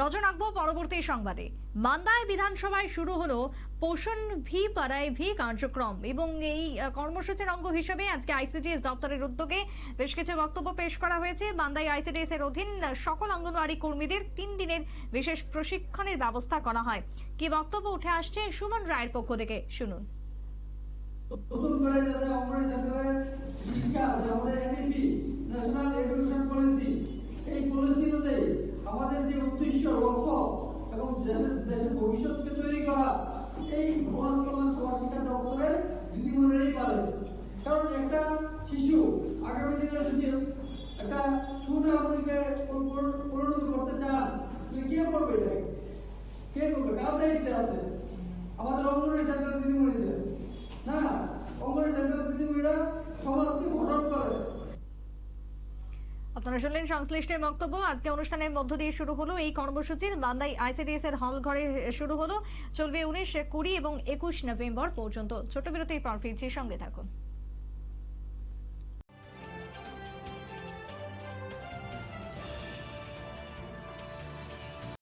নজর রাখব পরবর্তী সংবাদে। মান্দায় বিধানসভায় শুরু হলো পোষণ ভি পাড়ায় ভি কার্যক্রম এবং এই কর্মসূচির অঙ্গ হিসেবে আজকে আইসিডিএস দপ্তরের উদ্যোগে বেশ কিছু বক্তব্য পেশ করা হয়েছে। মান্দাই আইসিডিএস এর অধীন সকল অঙ্গনওয়াড়ি কর্মীদের তিন দিনের বিশেষ প্রশিক্ষণের ব্যবস্থা করা হয়। কি বক্তব্য উঠে আসছে সুমন রায়ের পক্ষ থেকে? শুনুন অঙ্গনওয়াড়ি সেন্টারের শিক্ষা আছে আমাদের এনইপি ন্যাশনাল এডুকেশন পলিসি এই পলিসি অনুযায়ী আমাদের যে উদ্দেশ্য লক্ষ্য এবং দেশের ভবিষ্যৎকে তৈরি করা এই সমাজ কল্যাণ সমাজ শিক্ষা দপ্তরের দিদিমণিরাই পারে কারণ একটা শিশু আগামী দিনে যদি একটা সুনাগরিকে পর- পরিণত করতে চান কে করবে এটা? কে করবে? কার দায়িত্বে আছে? আমাদের অঙ্গনের সেন্টারের আপনারা শুনলেন সংশ্লিষ্টের বক্তব্য। আজকে অনুষ্ঠানের মধ্য দিয়ে শুরু হলো এই কর্মসূচির। বান্দাই আইসিডিএস এর হল ঘরে শুরু হলো। চলবে উনিশ, কুড়ি এবং একুশ নভেম্বর পর্যন্ত। ছোট বিরতির পর ফিরছি। সঙ্গে থাকুন।